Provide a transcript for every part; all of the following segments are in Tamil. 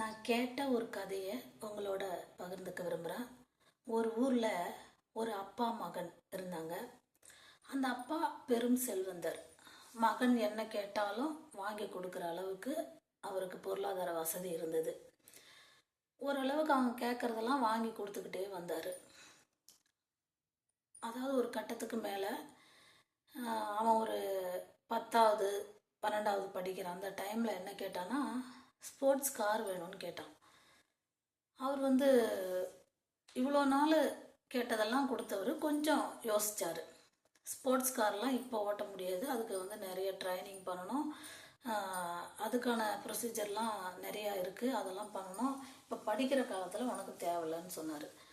நான் கேட்ட ஒரு கதையை உங்களோட பகிர்ந்துக்க விரும்புகிறேன் ஒரு ஊரில் ஒரு அப்பா மகன் இருந்தாங்க. அந்த அப்பா பெரும் செல்வந்தர். மகன் என்ன கேட்டாலும் வாங்கி கொடுக்குற அளவுக்கு அவருக்கு பொருளாதார வசதி இருந்தது. ஓரளவுக்கு அவங்க கேட்குறதெல்லாம் வாங்கி கொடுத்துக்கிட்டே வந்தார். அதாவது ஒரு கட்டத்துக்கு மேலே அவன் ஒரு பத்தாவது பன்னெண்டாவது படிக்கிற அந்த டைமில் என்ன கேட்டான்னா ஸ்போர்ட்ஸ் கார் வேணும்னு கேட்டான். அவர் வந்து இவ்வளோ நாள் கேட்டதெல்லாம் கொடுத்தவர் கொஞ்சம் யோசிச்சார். ஸ்போர்ட்ஸ் கார்லாம் இப்போ ஓட்ட முடியாது. அதுக்கு வந்து நிறைய ட்ரைனிங் பண்ணணும். அதுக்கான ப்ரொசீஜர்லாம் நிறையா இருக்குது அதெல்லாம் பண்ணணும். இப்போ படிக்கிற காலத்தில் உனக்கு தேவையில்லைன்னு சொன்னார்.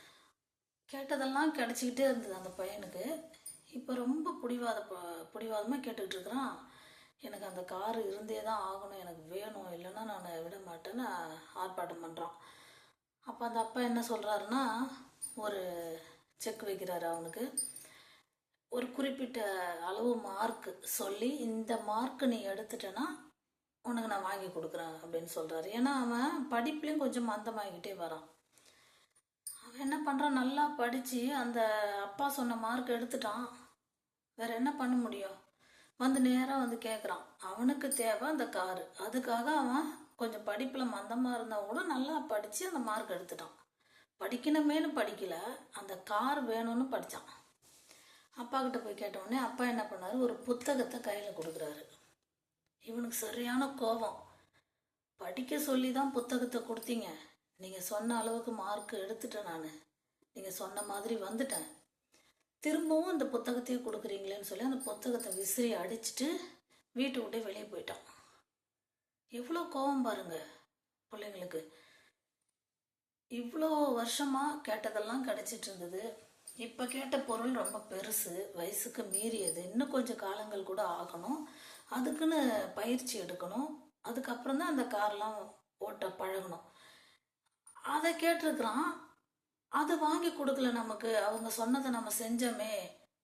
கேட்டதெல்லாம் கிடச்சிக்கிட்டே இருந்தது அந்த பையனுக்கு. இப்போ ரொம்ப பிடிவாத ப- பிடிவாதமாக கேட்டுக்கிட்டு இருக்கிறான். எனக்கு அந்த கார் இருந்தே தான் ஆகணும் எனக்கு வேணும். இல்லைன்னா நான் விட மாட்டேன்னு ஆர்ப்பாட்டம் பண்ணுறான் அப்போ அந்த அப்பா என்ன சொல்கிறாருன்னா ஒரு செக் வைக்கிறாரு அவனுக்கு. ஒரு குறிப்பிட்ட அளவு மார்க் சொல்லி இந்த மார்க் நீ எடுத்துட்டேன்னா உனக்கு நான் வாங்கி கொடுக்குறேன் அப்படின்னு சொல்கிறாரு ஏன்னா அவன் படிப்புலேயும் கொஞ்சம் மந்தமாகிக்கிட்டே வரான். அவன் என்ன பண்ணுறான் நல்லா படித்து அந்த அப்பா சொன்ன மார்க் எடுத்துட்டான். வேற என்ன பண்ண முடியும்? வந்து நேராக வந்து கேட்குறான் அவனுக்கு தேவை அந்த காரு. அதுக்காக அவன் கொஞ்சம் படிப்பில் மந்தமாக இருந்தால் கூட நல்லா படித்து அந்த மார்க் எடுத்துட்டான். படிக்கணுமேனு படிக்கல. அந்த கார் வேணும்னு படித்தான் அப்பா கிட்ட போய் கேட்ட உடனே அப்பா என்ன பண்ணாரு? ஒரு புத்தகத்தை கையில் கொடுக்குறாரு. இவனுக்கு சரியான கோபம். படிக்க சொல்லி தான் புத்தகத்தை கொடுத்தீங்க. நீங்கள் சொன்ன அளவுக்கு மார்க் எடுத்துட்டேன் நான். நீங்கள் சொன்ன மாதிரி வந்துட்டேன். திரும்பவும் அந்த புத்தகத்தையே கொடுக்குறீங்களேன்னு சொல்லி அந்த புத்தகத்தை விசிறி அடிச்சிட்டு வீட்டை விட்டே வெளியே போயிட்டான். எவ்வளோ கோபம் பாருங்க பிள்ளைங்களுக்கு. இவ்வளோ வருஷமாக கேட்டதெல்லாம் கிடச்சிட்டு இருந்தது. இப்போ கேட்ட பொருள் ரொம்ப பெருசு வயசுக்கு மீறியது. இன்னும் கொஞ்சம் காலங்கள் கூட ஆகணும். அதுக்குன்னு பயிற்சி எடுக்கணும். அதுக்கப்புறம் தான் அந்த கார்லாம் ஓட்ட பழகணும். அதை கேட்டிருக்கிறான். அதை வாங்கி கொடுக்கல நமக்கு. அவங்க சொன்னதை நம்ம செஞ்சோமே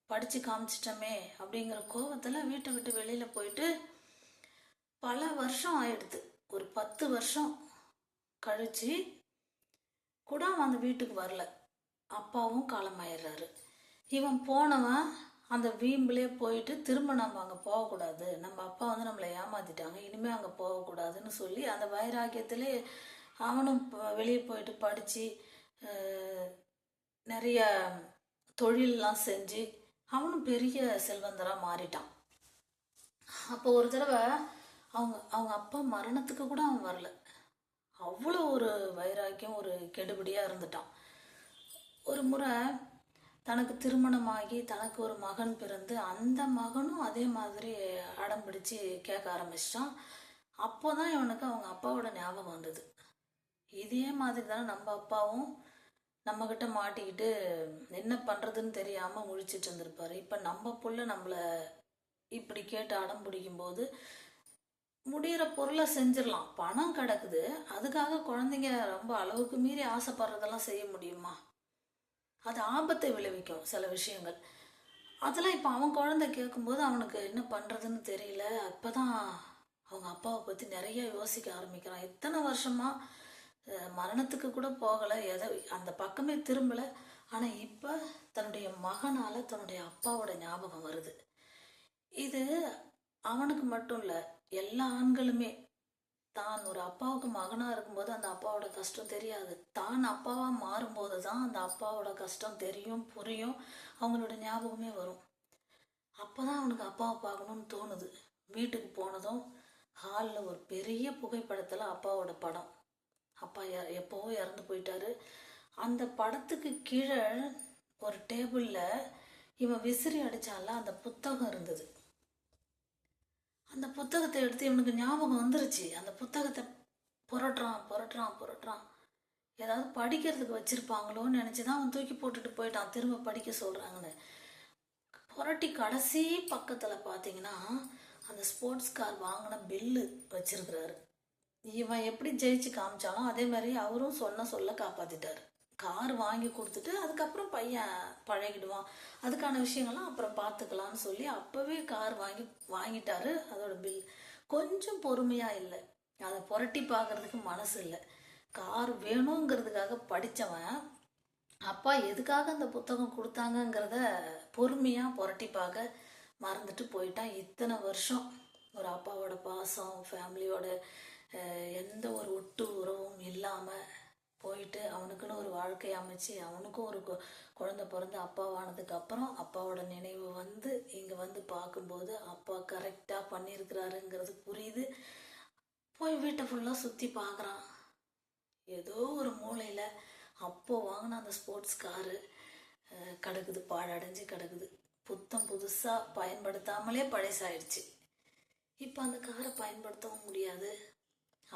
படித்து காமிச்சிட்டோமே அப்படிங்கிற கோபத்தில் வீட்டை விட்டு வெளியில் போயிட்டு பல வருஷம் ஆயிடுது. ஒரு பத்து வருஷம் கழிச்சு கூட அவன் அந்த வீட்டுக்கு வரல. அப்பாவும் காலமாயிடுறாரு. இவன் போனவன் அந்த வீம்பிலே போயிட்டு திரும்ப நம்ம அங்கே போகக்கூடாது. நம்ம அப்பா வந்து நம்மளை ஏமாத்திட்டாங்க. இனிமேல் அங்கே போகக்கூடாதுன்னு சொல்லி அந்த வைராக்கியத்திலே அவனும் வெளியே போயிட்டு படித்து நிறைய தொழிலெலாம் செஞ்சு அவனும் பெரிய செல்வந்தராக மாறிட்டான். அப்போ ஒரு தடவை அவங்க அவங்க அப்பா மரணத்துக்கு கூட அவன் வரல. அவ்வளோ ஒரு வைராக்கியம் ஒரு கெடுபிடியாக இருந்துட்டான். ஒரு முறை தனக்கு திருமணமாகி தனக்கு ஒரு மகன் பிறந்து அந்த மகனும் அதே மாதிரி அடம் பிடிச்சு கேட்க ஆரம்பிச்சிட்டான். அப்போ தான் இவனுக்கு அவங்க அப்பாவோட ஞாபகம் வந்தது. இதே மாதிரி தானே நம்ம அப்பாவும் நம்மக்கிட்ட மாட்டிக்கிட்டு என்ன பண்ணுறதுன்னு தெரியாமல் முழிச்சிட்டு இருந்திருப்பாரு. இப்போ நம்ம புள்ள நம்மளை இப்படி கேட்டு அடம் பிடிக்கும்போது முடிகிற பொருளை செஞ்சிடலாம். பணம் கிடக்குது. அதுக்காக குழந்தைங்க ரொம்ப அளவுக்கு மீறி ஆசைப்படுறதெல்லாம் செய்ய முடியுமா? அது ஆபத்தை விளைவிக்கும் சில விஷயங்கள். அதெல்லாம் இப்போ அவன் குழந்தை கேட்கும்போது அவனுக்கு என்ன பண்ணுறதுன்னு தெரியல. அப்போ தான் அவங்க அப்பாவை பற்றி நிறைய யோசிக்க ஆரம்பிக்கிறான். எத்தனை வருஷமாக மரணத்துக்கு கூட போகலை. எதை அந்த பக்கமே திரும்பலை. ஆனால் இப்போ தன்னுடைய மகனால் தன்னுடைய அப்பாவோட ஞாபகம் வருது. இது அவனுக்கு மட்டும் இல்லை எல்லா ஆண்களுமே. தான் ஒரு அப்பாவுக்கு மகனாக இருக்கும்போது அந்த அப்பாவோட கஷ்டம் தெரியாது. தான் அப்பாவாக மாறும்போது தான் அந்த அப்பாவோட கஷ்டம் தெரியும் புரியும் அவங்களோட ஞாபகமே வரும். அப்போ தான் அவனுக்கு அப்பாவை பார்க்கணும்னு தோணுது. வீட்டுக்கு போனதும் ஹாலில் ஒரு பெரிய புகைப்படத்தில் அப்பாவோட படம். அப்பா எ- எப்போவோ இறந்து போயிட்டாரு. அந்த படத்துக்கு கீழே ஒரு டேபிளில் இவன் விசிறி அடித்தால அந்த புத்தகம் இருந்தது. அந்த புத்தகத்தை எடுத்து இவனுக்கு ஞாபகம் வந்துருச்சு. அந்த புத்தகத்தை புரட்டுறான் புரட்டுறான் புரட்டுறான். ஏதாவது படிக்கிறதுக்கு வச்சுருப்பாங்களோன்னு நினச்சி தான் அவன் தூக்கி போட்டுட்டு போயிட்டான். திரும்ப படிக்க சொல்கிறாங்கன்னு புரட்டி கடைசி பக்கத்தில் பார்த்தீங்கன்னா அந்த ஸ்போர்ட்ஸ் கார் வாங்கின பில்லு வச்சிருக்கிறாரு. இவன் எப்படி ஜெயிச்சு காமிச்சாலும் அதே மாதிரி அவரும் சொன்ன சொல்ல காப்பாத்திட்டாரு. கார் வாங்கி கொடுத்துட்டு அதுக்கப்புறம் பையன் பழகிடுவான். அதுக்கான விஷயங்கள்லாம் அப்புறம் பார்த்துக்கலாம்னு சொல்லி அப்போவே கார் வாங்கி வாங்கிட்டாரு அதோட பில் கொஞ்சம் பொறுமையாக இல்லை. அதை புரட்டி பார்க்கறதுக்கு மனசு இல்லை. கார் வேணுங்கிறதுக்காக படித்தவன் அப்பா எதுக்காக அந்த புத்தகம் கொடுத்தாங்கங்கிறத பொறுமையாக புரட்டி பார்க்க மறந்துட்டு போயிட்டான். இத்தனை வருஷம். ஒரு அப்பாவோட பாசம் ஃபேமிலியோட எந்த ஒரு ஒட்டு உறவும் இல்லாமல் போயிட்டு அவனுக்குன்னு ஒரு வாழ்க்கை அமைச்சு அவனுக்கும் ஒரு குழந்தை பிறந்து அப்பாவானதுக்கு அப்புறம் அப்பாவோட நினைவு வந்து இங்கே வந்து பார்க்கும்போது அப்பா கரெக்டாக பண்ணியிருக்கிறாருங்கிறது புரியுது. போய் வீட்டை ஃபுல்லாக சுற்றி பார்க்குறான். ஏதோ ஒரு மூலையில் அப்போ வாங்கின அந்த ஸ்போர்ட்ஸ் காரு கிடக்குது பாழடைஞ்சு கிடக்குது. புத்தம் புதுசாக பயன்படுத்தாமலே பழசாயிடுச்சு. இப்போ அந்த காரை பயன்படுத்தவும் முடியாது.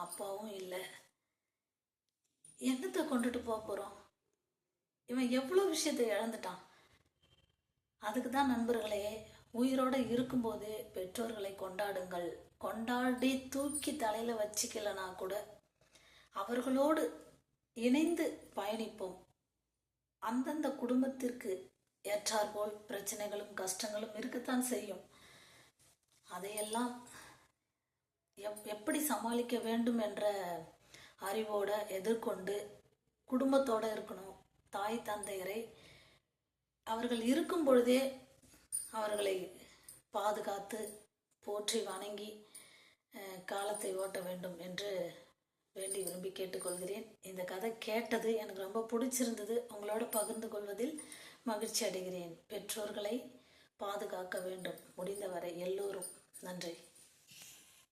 அப்பாவும் இல்லை. என்னத்தை கொண்டுட்டு போக போகிறோம் இவன் எவ்வளோ விஷயத்தை இழந்துட்டான்? அதுக்கு தான் நண்பர்களே உயிரோட இருக்கும்போது பெற்றோர்களை கொண்டாடுங்கள். கொண்டாடி தூக்கி தலையில் வச்சுக்கலனா கூட அவர்களோடு இணைந்து பயணிப்போம். அந்தந்த குடும்பத்திற்கு ஏற்றாற்போல் பிரச்சனைகளும் கஷ்டங்களும் இருக்கத்தான் செய்யும். அதையெல்லாம் எப் எப்படி சமாளிக்க வேண்டும் என்ற அறிவோட எதிர்கொண்டு குடும்பத்தோட இருக்கணும். தாய் தந்தையரை அவர்கள் இருக்கும் பொழுதே அவர்களை பாதுகாத்து போற்றி வணங்கி காலத்தை ஓட்ட வேண்டும் என்று வேண்டி விரும்பி கேட்டுக்கொள்கிறேன். இந்த கதை கேட்டது எனக்கு ரொம்ப பிடிச்சிருந்தது. உங்களோட பகிர்ந்து கொள்வதில் மகிழ்ச்சி அடைகிறேன். பெற்றோர்களை பாதுகாக்க வேண்டும். முடிந்தவரை எல்லோரும் நன்றி.